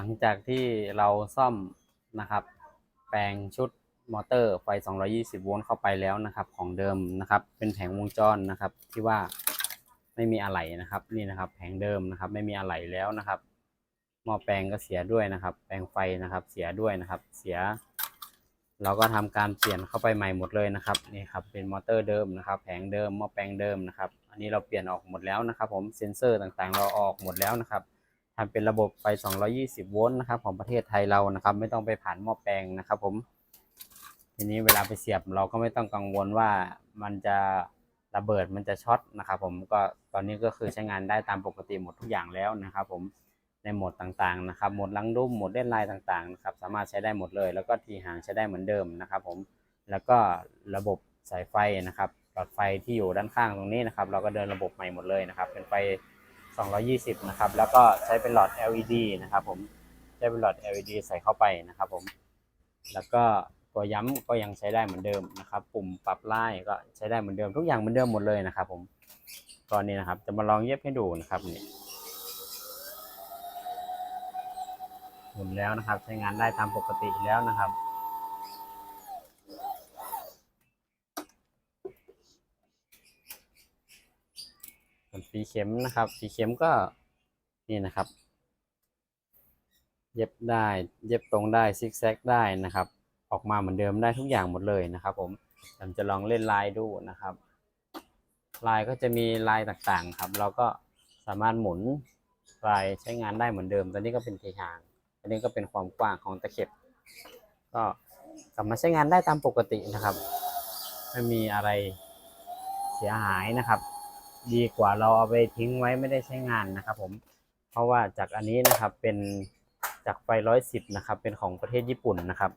หลังจากที่เราซ่อมนะครับ แปลงชุดมอเตอร์ไฟ 220 โวลต์เข้าไปแล้วนะครับ ของเดิมนะครับ เป็นแผงวงจรนะครับ ที่ว่าไม่มีอะไหล่นะครับ นี่นะครับ แผงเดิมนะครับ ไม่มีอะไหล่แล้วนะครับหม้อแปลงก็เสียด้วยนะครับ แปลงไฟนะครับ เสียด้วยนะครับ เสีย เราก็ทำการเปลี่ยนเข้าไปใหม่หมดเลยนะครับ นี่ครับ เป็นมอเตอร์เดิมนะครับ แผงเดิมหม้อแปลงเดิมนะครับ อันนี้เราเปลี่ยนออกหมดแล้วนะครับ ผม เซ็นเซอร์ต่างๆ เราออกหมดแล้วนะครับ ทำเป็นระบบไฟ 220 โวลต์นะครับของประเทศไทยเรานะครับ ไม่ต้องไปผ่านหม้อแปลงนะครับผมทีนี้เวลาไปเสียบเราก็ไม่ต้องกังวลว่ามันจะระเบิดมันจะช็อตนะครับผมก็ตอนนี้ก็คือใช้งานได้ตามปกติหมดทุกอย่างแล้วนะครับผมในโหมดต่างๆนะครับโหมดลังดุ้มโหมดเล่นลายต่างๆนะครับสามารถใช้ได้หมดเลย แล้วก็ทีหางใช้ได้เหมือนเดิมนะครับผมแล้วก็ระบบสายไฟนะครับหลอดไฟที่อยู่ด้านข้างตรงนี้นะครับ เราก็เดินระบบใหม่หมดเลยนะครับ เป็นไฟ 220 นะครับ แล้วก็ใช้เป็นหลอด LED นะครับผมใช้เป็นหลอด LED ใส่เข้าไปนะครับผม แล้วก็ตัวย้ำก็ยังใช้ได้เหมือนเดิมนะครับ ปุ่มปรับไล่ก็ใช้ได้เหมือนเดิมทุกอย่างเหมือนเดิมหมดเลยนะครับ ผมตอนนี้นะครับ จะมาลองเย็บให้ดูนะครับนี่หมุนแล้วนะครับ ใช้งานได้ตามปกติแล้วนะครับ สีเข็มนะครับฝีเข็มก็นี่นะครับ เย็บได้เย็บตรงได้ซิกแซกได้นะครับ ออกมาเหมือนเดิมได้ทุกอย่างหมดเลยนะครับ ผมผมจะลองเล่นลายดูนะครับ ลายก็จะมีลายต่างๆครับ เราก็สามารถหมุนลายใช้งานได้เหมือนเดิมตอนนี้ก็เป็นทีห่างอันนี้ก็เป็นความกว้างของตะเข็บ ก็กลับมาใช้งานได้ตามปกตินะครับ ไม่มีอะไรเสียหายนะครับ ดีกว่าเราเอาไปทิ้งไว้ไม่ได้ใช้งานนะครับ ผม เพราะว่าจากอันนี้นะครับเป็นจากไฟร้อยสิบนะครับ เป็นของประเทศญี่ปุ่นนะครับ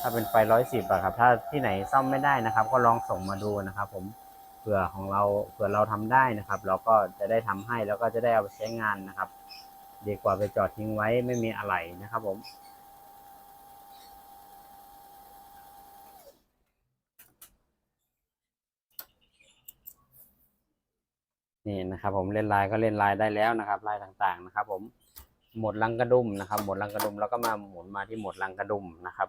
ถ้าเป็นไฟร้อยสิบอะครับ ถ้าที่ไหนซ่อมไม่ได้นะครับ ก็ลองส่งมาดูนะครับ ผมเผื่อของเราเผื่อเราทำได้นะครับ เราก็จะได้ทำให้แล้วก็จะได้เอาไปใช้งานนะครับ ดีกว่าไปจอดทิ้งไว้ไม่มีอะไรนะครับ ผม นี่นะครับ ผมเล่นลายก็เล่นลายได้แล้วนะครับลายต่างๆนะครับ ผมหมดลังกระดุมนะครับ หมดลังกระดุมแล้วก็มาหมุนมาที่หมดลังกระดุมนะครับ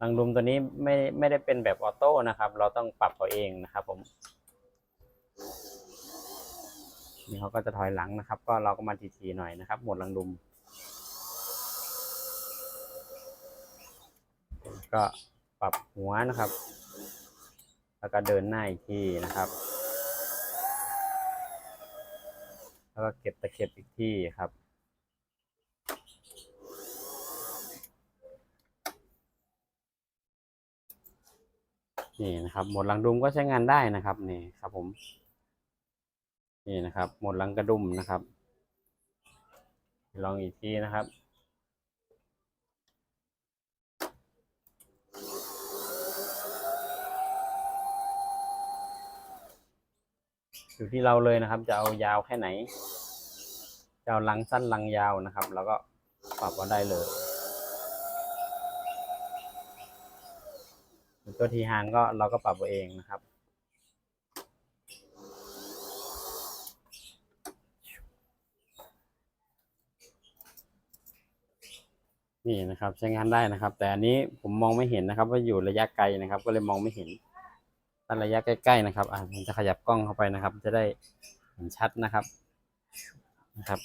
ลังกระดุมตัวนี้ไม่ไม่ได้เป็นแบบออโต้นะครับ เราต้องปรับเอาเองนะครับ ผมนี่เขาก็จะถอยหลังนะครับ ก็เราก็มาทีๆหน่อยนะครับ หมดลังดุม ก็ปรับหัวนะครับ แล้วก็เดินหน้าอีกทีนะครับ แล้วก็เก็บตะเข็บอีกที่ครับ นี่นะครับ หมดลังดุมก็ใช้งานได้นะครับนี่ครับผม นี่นะครับ หมดลังกระดุมนะครับ ลองอีกทีนะครับ อยู่ที่เราเลยนะครับ จะเอายาวแค่ไหน จะเอาลังสั้นลังยาวนะครับ แล้วก็ปรับเอาได้เลยตัวทีหางก็เราก็ปรับเอาเองนะครับนี่นะครับใช้งานได้นะครับ แต่อันนี้ผมมองไม่เห็นนะครับ ว่าอยู่ระยะไกลนะครับ ก็เลยมองไม่เห็น ถ้าระยะใกล้ๆนะครับอ่าผมจะขยับกล้องเข้าไปนะครับ จะได้เห็นชัดนะครับนะครับ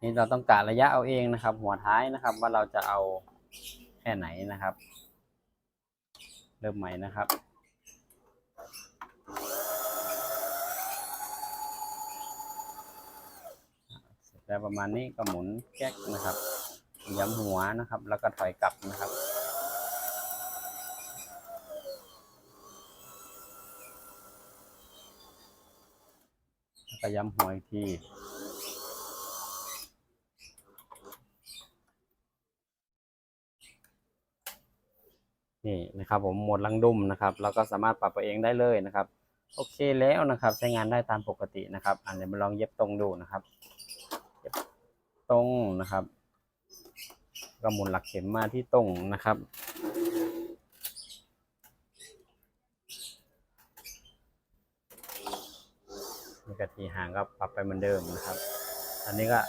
นี่เราต้องกะระยะเอาเองนะครับ หัวท้ายนะครับ ว่าเราจะเอาแค่ไหนนะครับ เริ่มใหม่นะครับแล้วประมาณนี้ก็หมุนแก๊กนะครับย้ำหัวนะครับ แล้วก็ถอยกลับนะครับ แล้ว ก็ย้ำหวอีกทีนี่นะครับ ผมหมดลังดุมนะครับเราก็สามารถปรับเอาเองได้เลยนะครับ โอเคแล้วนะครับ ใช้งานได้ตามปกตินะครับอันนี้มาลองเย็บตรงดูนะครับ เย็บตรงนะครับ ก็หมุนหลักเข็มมาที่ตรงนะครับ กะทีห่างก็ปรับไปเหมือนเดิมนะครับ อันนี้ก็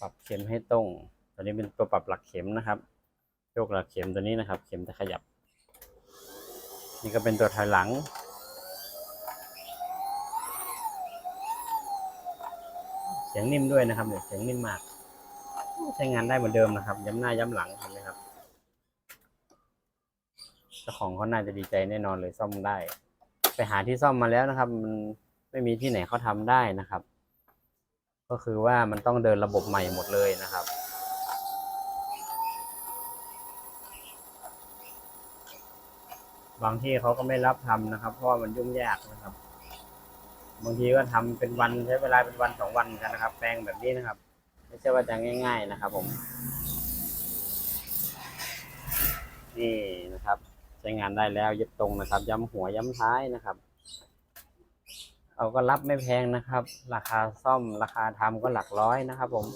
ปรับเข็มให้ตรง ตัวนี้เป็นตัวปรับหลักเข็มนะครับโยกหลักเข็มตัวนี้นะครับ เข็มจะขยับ นี่ก็เป็นตัวถอยหลัง เสียงนิ่มด้วยนะครับเนี่ยเสียงนิ่มมาก ใช้งานได้เหมือนเดิมนะครับ ย้ำหน้าย้ำหลังเห็นไหมครับเจ้าของเขาน่าจะดีใจแน่นอนเลยซ่อมได้ ไปหาที่ซ่อมมาแล้วนะครับมัน ไม่มีที่ไหนเขาทำได้นะครับ ก็คือว่ามันต้องเดินระบบใหม่หมดเลยนะครับ บางที่เขาก็ไม่รับทำนะครับ เพราะมันยุ่งยากนะครับ บางทีก็ทำเป็นวันใช้เวลาเป็นวันสองวันเหมือนกันนะครับ แปลงแบบนี้นะครับ ไม่ใช่ว่าจะง่าย ๆนะครับ ผม นี่นะครับ ใช้งานได้แล้วยึดตรงนะครับ ย้ำหัวย้ำท้ายนะครับ เอาก็รับไม่แพงนะครับ ราคาซ่อมราคาทำก็หลักร้อยนะครับผม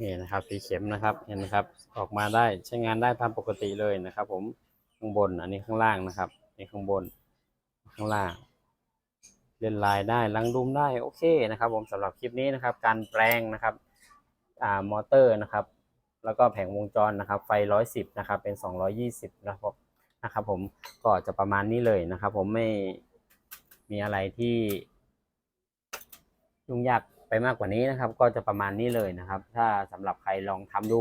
นี่นะครับสีเข็มนะครับเห็นไหมครับ ออกมาได้ใช้งานได้ตามปกติเลยนะครับ ผมข้างบนอันนี้ข้างล่างนะครับนี่ข้างบนข้างล่าง เล่นลายได้ลังดุมได้โอเคนะครับ ผมสำหรับคลิปนี้นะครับ การแปลงนะครับอ่ามอเตอร์นะครับ แล้วก็แผงวงจรนะครับ ไฟร้อยสิบนะครับ เป็นสองร้อยี่สิบนะครับนะครับผมก็จะประมาณนี้เลยนะครับ ผมไม่มีอะไรที่ยุ่งยากไปมากกว่านี้นะครับ ก็จะประมาณนี้เลยนะครับ ถ้าสำหรับใครลองทำดู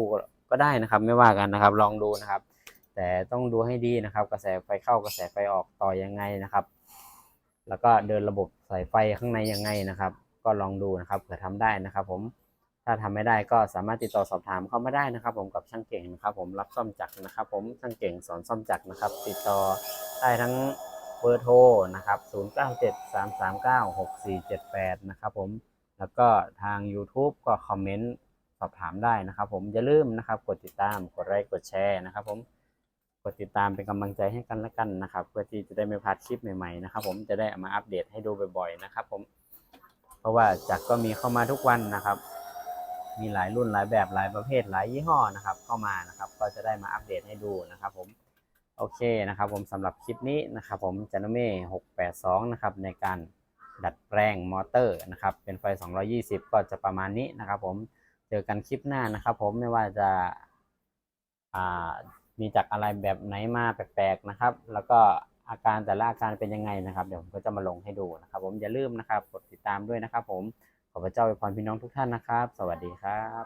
ก็ได้นะครับ ไม่ว่ากันนะครับ ลองดูนะครับ แต่ต้องดูให้ดีนะครับ กระแสไฟเข้ากระแสไฟออกต่อยังไงนะครับ แล้วก็เดินระบบสายไฟข้างในยังไงนะครับ ก็ลองดูนะครับเผื่อทำได้นะครับ ผม ถ้าทำไม่ได้ก็สามารถติดต่อสอบถามเข้ามาได้นะครับ ผมกับช่างเก่งนะครับ ผมรับซ่อมจักรนะครับ ผมช่างเก่งสอนซ่อมจักรนะครับ ติดต่อได้ทั้งเบอร์โทรนะครับ 0973396478 นะครับผมแล้วก็ทาง YouTube ก็คอมเมนต์สอบถามได้นะครับ ผมอย่าลืมนะครับ กดติดตามกดไลค์กดแชร์นะครับ ผมกดติดตามเป็นกำลังใจให้กันและกันนะครับ เพื่อที่จะได้ไม่พลาดคลิปใหม่ๆนะครับ ผมจะได้เอามาอัปเดตให้ดูบ่อยๆนะครับ ผม เพราะว่าจักรก็มีเข้ามาทุกวันนะครับ มีหลายรุ่นหลายแบบหลายประเภทหลายยี่ห้อนะครับ เข้ามานะครับ ก็จะได้มาอัปเดตให้ดูนะครับผมโอเคนะครับผมสำหรับคลิปนี้นะครับผมจานเม่682นะครับในการดัดแปลงมอเตอร์นะครับเป็นไฟ 220 ก็จะประมาณนี้นะครับผมเจอกันคลิปหน้านะครับผมไม่ว่าจะามีจากอะไรแบบไหนมาแปลกๆนะครับ แล้วก็อาการแต่ละอาการเป็นยังไงนะครับ เดี๋ยวผมก็จะมาลงให้ดูนะครับ ผมอย่าลืมนะครับกดติดตามด้วยนะครับผม ขอพระเจ้าอวยพรพี่น้องทุกท่านนะครับ สวัสดีครับ